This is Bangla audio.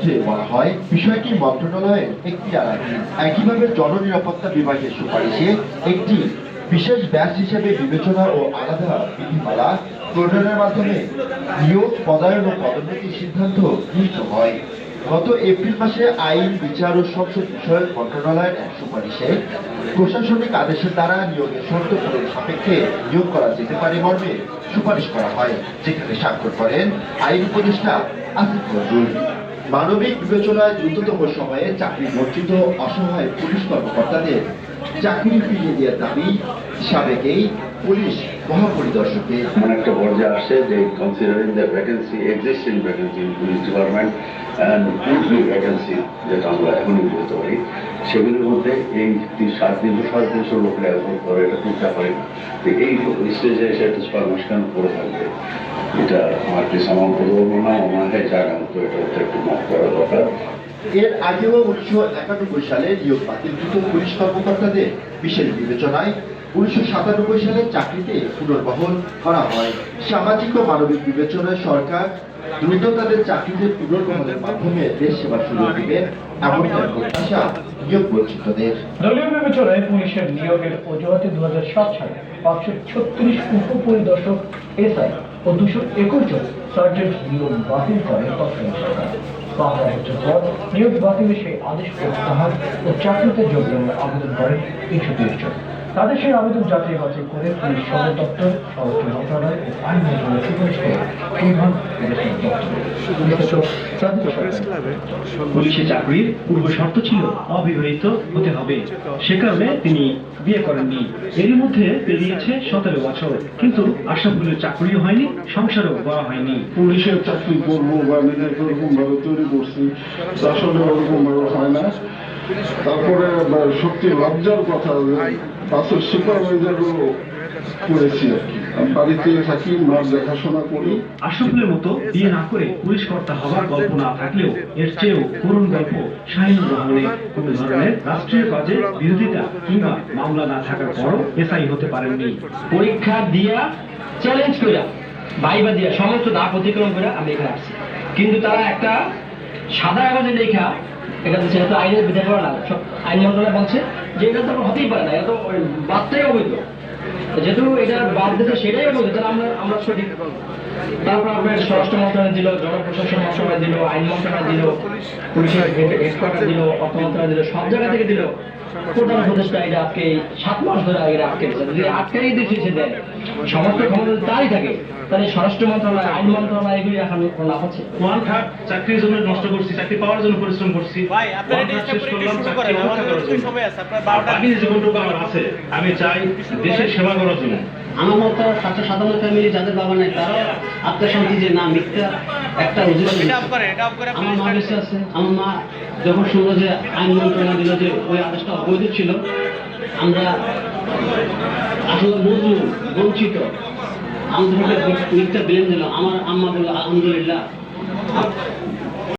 পত্রে বলা হয়, বিষয়টি মন্ত্রণালয়ের একটি একইভাবে জননিরাপত্তা বিভাগের সুপারিশে একটি বিশেষ ব্যাচ হিসেবে বিবেচনা ও আলাদা বিধিমালা প্রণয়নের মাধ্যমে নিয়োগ, পদায়ন ও পদোন্নতির সিদ্ধান্ত গৃহীত হয়। গত এপ্রিল মাসে আইন, বিচার ও সংসদ বিষয়ক মন্ত্রণালয়ের এক সুপারিশে প্রশাসনিক আদেশের দ্বারা নিয়োগের শর্ত পূরণ সাপেক্ষে নিয়োগ করা যেতে পারে মর্মে সুপারিশ করা হয়, যেখানে স্বাক্ষর করেন আইন উপদেষ্টা আসিফ নজরুল। মানবিক বিবেচনায় দ্রুততম সময়ে চাকরি বঞ্চিত অসহায় পুলিশ কর্মকর্তাদের চাকরি ফিরিয়ে দেওয়ার দাবি সাবেকেই পুলিশ মহাপরিদর্শকের এমন একটা পর্যায়ে আসে যে considering the vacancy existing vacancy in police department and vacancy যেটা আমরা এখনই বলতে পারি। সেগুলির মধ্যে এই সাত তিনশো সাড়ে তিনশো লোকের অ্যাভোট করে, এটা খুব ব্যাপারে তো এই স্টেজে এসে একটা ছয় মাস পড়ে থাকবে। এটা আমার কি সামান করব না আমার জায়গা মতো এটা হচ্ছে একটু মাফ করা দরকার এর আগেও উনিশশো একানব্বই সালে নিয়োগ বাতিলকৃত পুলিশ কর্মকর্তাদের বিশেষ বিবেচনায় উনিশশো সাতানব্বই সালে চাকরিতে পুনর্বহল করা হয়। সামাজিক ও মানবিক বিবেচনায় সরকার দ্রুত তাদের চাকরিতে পুনর্বহলের মাধ্যমে দেশ সেবার সুযোগ দিবে এমন এক প্রত্যাশা নিয়োগ বঞ্চিতদের। দলীয় বিবেচনায় পুলিশের নিয়োগের অজুহাতে দু হাজার সাত সালে পাঁচশো ছত্রিশ উপপরিদর্শক এসআই ও দুশো একুশ জন সার্জেন্ট নিয়োগ বাতিল করে তৎকালীন সরকার। পাঁচ বছর পর নিয়োগ বাতিলের সেই আদেশ প্রত্যাহার ও চাকরিতে যোগদানের আবেদন করেন কিছু তিরিশ জন তাদের সেই আবেদন যাচাই বাছাই করে পুলিশ সদর দপ্তর স্বরাষ্ট্র মন্ত্রণালয় ও আইন মন্ত্রণালয় সুপারিশ করে প্রধান পুলিশে চাকরির পূর্ব শর্ত ছিল অবিবাহিত হতে হবে। সে কারণে তিনি বিয়ে করেননি। এরই মধ্যে পেরিয়েছে সতেরো বছর। কিন্তু আশাফুলের চাকরিও হয়নি সংসারও করা হয়নি। পুলিশের চাকরি করব বা নিজেকে ওরকম ভাবে তৈরি করছি আসলে ওরকম ভাবে হয় না। তারপরে সত্যি লজ্জার কথা বাসের সুপারভাইজারও করেছি আর কি। আমি বাড়িতে থাকি, মার দেখাশোনা করি। আশরাফুলের মতো বিয়ে না করে পুলিশ কর্তা হওয়ার গল্প না থাকলেও এর চেয়েও করুণ গল্প শাহিনুর রহমানের। কোন ধরনের রাষ্ট্রীয় কাজে বিরোধিতা কিংবা মামলা না থাকার পরও এসআই হতে পারেননি। পরীক্ষা দিয়া চ্যালেঞ্জ কইরা, ভাইবা দিয়া সমস্ত দাপ অতিক্রম করে আমি এখানে আসছি। কিন্তু তারা একটা সাদা কাগজে লেখা এটা যেহেতু আইনের বিধান করা না আইন মন্ত্রণালয় বলছে যে এটা তো হতেই পারে না এটা তো বাদটাই অবৈধ। যেহেতু এটা বাদ দিতে সেটাই অবৈধ, তাহলে আমরা আমরা সঠিক। তারপর আপনার স্বরাষ্ট্র মন্ত্রণালয় দিল, জনপ্রশাসন মন্ত্রণালয় দিল, আইন মন্ত্রণালয় দিল, পুলিশের হেডকোয়ার্টার দিল, অর্থ মন্ত্রণালয় দিল, সব জায়গা থেকে দিল। প্রধান আজকে সাত মাস ধরে এটা আটকে যদি আটকাই দিচ্ছে সে দেয় সমস্ত ক্ষমতা তারই থাকে তাহলে স্বরাষ্ট্র মন্ত্রণালয় আইন মন্ত্রণালয় এগুলি এখন লাভ হচ্ছে? ওয়ান থার্ড চাকরির জন্য নষ্ট করছি চাকরি পাওয়ার জন্য পরিশ্রম করছি। আছে আমি চাই দেশের সেবা করার জন্য। আমার মতো সাতশো সাতান্ন ফ্যামিলি যাদের বাবা নাই তারাও আত্মশান্তি যে না মিথ্যা একটা অজুহাত আমার মা বেঁচে আছে। আমার মা যখন শুনলো যে আইন মন্ত্রণা দিল যে ওই আদেশটা অবৈধ ছিল আমরা আসলে বন্ধু বঞ্চিত। আমাদের মিথ্যা ব্লেম দিল। আমার আম্মা বলল আলহামদুলিল্লাহ।